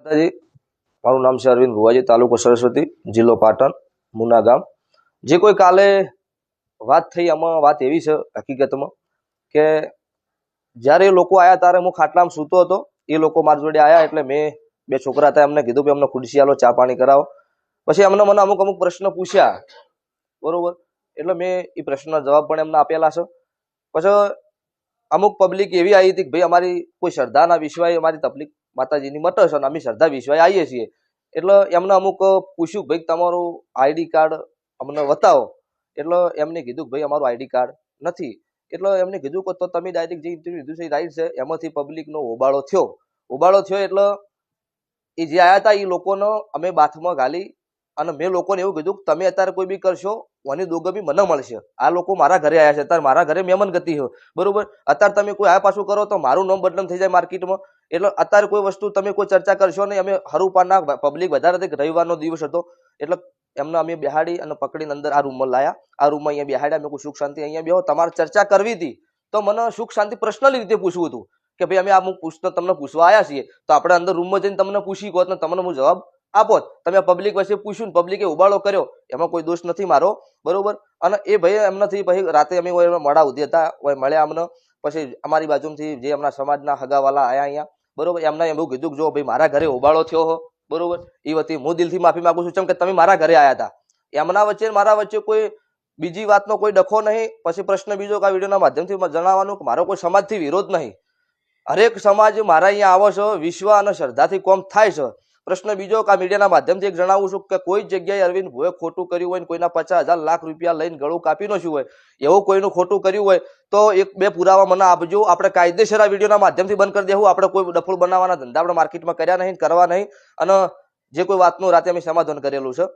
માતાજી, મારું નામ છે અરવિંદ ભુવાજી, તાલુકો સરસ્વતી, જિલ્લો પાટણ, મુના ગામ. જે કોઈ કાલે વાત થઈ, આમાં વાત એવી છે હકીકતમાં કે જ્યારે એ લોકો આવ્યા ત્યારે હું ખાટલામાં સૂતો હતો, એ લોકો મારી જોડે આવ્યા એટલે મેં બે છોકરા હતા, એમને કીધું કે અમને ખુરશી આલો, ચા પાણી કરાવો. પછી એમને મને અમુક અમુક પ્રશ્ન પૂછ્યા, બરોબર? એટલે મેં એ પ્રશ્નના જવાબ પણ એમને આપેલા છે. પછી અમુક પબ્લિક એવી આવી હતી કે ભાઈ, અમારી કોઈ શ્રદ્ધાના વિશ્વાય અમારી તકલીફ માતાજીની મટે છે અને અમે શ્રદ્ધા વિશ્વાય આવીએ છીએ. એટલે એમને અમુક પૂછ્યું, ભાઈ, તમારું આઈડી કાર્ડ અમને બતાવો. એટલે એમને કીધું કે, ભાઈ, અમારું આઈડી કાર્ડ નથી. એટલે એમને કીધું કે, તો તમે ડાયરેક્ટ જે ઇન્ટરવ્યુ લીધું છે રાઈટ છે. એમાંથી પબ્લિકનો હોબાળો થયો. હોબાળો થયો એટલે એ જે આવ્યા હતા એ લોકોનો અમે બાથમાં ગાલી અને મેં લોકોને એવું કીધું કે, તમે અત્યારે કોઈ બી કરશો, ઓની દોગમી મને મળશે. આ લોકો મારા ઘરે આવ્યા છે. અત્યારે મારા ઘરે મહેમાન ગતિ છે. બરોબર? અત્યારે તમે કોઈ આ પાછું કરો તો મારું નામ બદનામ થઈ જાય માર્કેટમાં. એટલે અત્યારે કોઈ વસ્તુ તમે કોઈ ચર્ચા કરશો નહીં, અમે હરુપાના પબ્લિક વધારે હતી રવિવારનો દિવસ હતો. એટલે એમને અમે બેહાડી અને પકડીને અંદર આ રૂમમાં લાયા. આ રૂમમાં અહીંયા બેહાડ્યા મેં કોઈ સુખ શાંતિ અહીંયા બેહો. તમારે ચર્ચા કરવી હતી. તો મને સુખ શાંતિ પર્સનલી રીતે પૂછવું હતું કે ભાઈ અમે આ પૂછતો તમને પૂછવા આવ્યા છીએ. તો આપણે અંદર રૂમમાં જઈને તમને પૂછી કહો ને તમને હું જવાબ આપો તમે પબ્લિક વચ્ચે પૂછ્યું ને પબ્લિકે ઉબાળો કર્યો. એમાં કોઈ દોષ નથી મારો. બરોબર? અને એ ભાઈ એમનાથી પછી રાતે અમે મળા ઉધી હતા. મળ્યા અમને. પછી અમારી બાજુથી જે એમના સમાજના હગાવાલા આયા અહીંયા બરોબર? એમને એવું કીધું કે જો ભાઈ મારા ઘરે ઉબાળો થયો હો, બરોબર? એ વતી હું દિલથી માફી માંગુ છું. ચમ કે તમે મારા ઘરે આયા હતા એમના વચ્ચે મારા વચ્ચે કોઈ બીજી વાતનો કોઈ ડખો નહીં. પછી પ્રશ્ન બીજો આ વિડીયોના માધ્યમથી જણાવવાનું કે મારો કોઈ સમાજથી વિરોધ નહીં. હરેક સમાજ મારા અહીંયા આવો છો, વિશ્વ અને શ્રદ્ધાથી કોમ થાય છે. પ્રશ્ન બીજો કે મીડિયાના માધ્યમથી એક જણાવું છું કે કોઈ જગ્યાએ અરવિંદ ભોએ ખોટું કર્યું હોય કોઈના પચાસ હજાર લાખ રૂપિયા લઈને ગળું કાપી નાખ્યું હોય, એવું કોઈનું ખોટું કર્યું હોય, તો એક બે પુરાવા મને આપજો. આપણે કાયદેસર આ વિડીયોના માધ્યમથી બંધ કરી દેવું. આપણે કોઈ ડફોળ બનાવવાના ધંધા આપણે માર્કેટમાં કર્યા નહીં, કરવા નહીં, અને જે કોઈ વાતનું રાતે અમે સમાધાન કરેલું છે.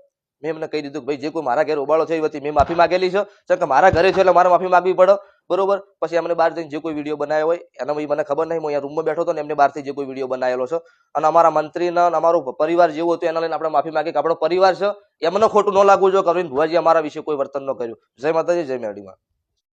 મેં એમને કહી દીધું કે ભાઈ, જે કોઈ મારા ઘરે ઉબાળો થયો હતી મેં માફી માંગેલી છે. કેમ કે મારા ઘરે છે એટલે મારે માફી માગવી પડે. બરોબર? પછી એમને બહાર જઈને જે કોઈ વીડિયો બનાવ્યો હોય, એના મને ખબર નહીં, હું અહીંયા રૂમમાં બેઠો હતો ને એમને બહારથી જે કોઈ વીડિયો બનાવેલો છે. અને અમારા મંત્રીને અમારો પરિવાર જેવો હતો, એના લઈને આપણે માફી માગી કે આપણો પરિવાર છે, એમને ખોટું ન લાગવું જોઈએ કે અરવિંદ ભુવાજી અમારા વિશે કોઈ વર્તન ન કર્યું. જય માતાજી, જય મેરડીમાં.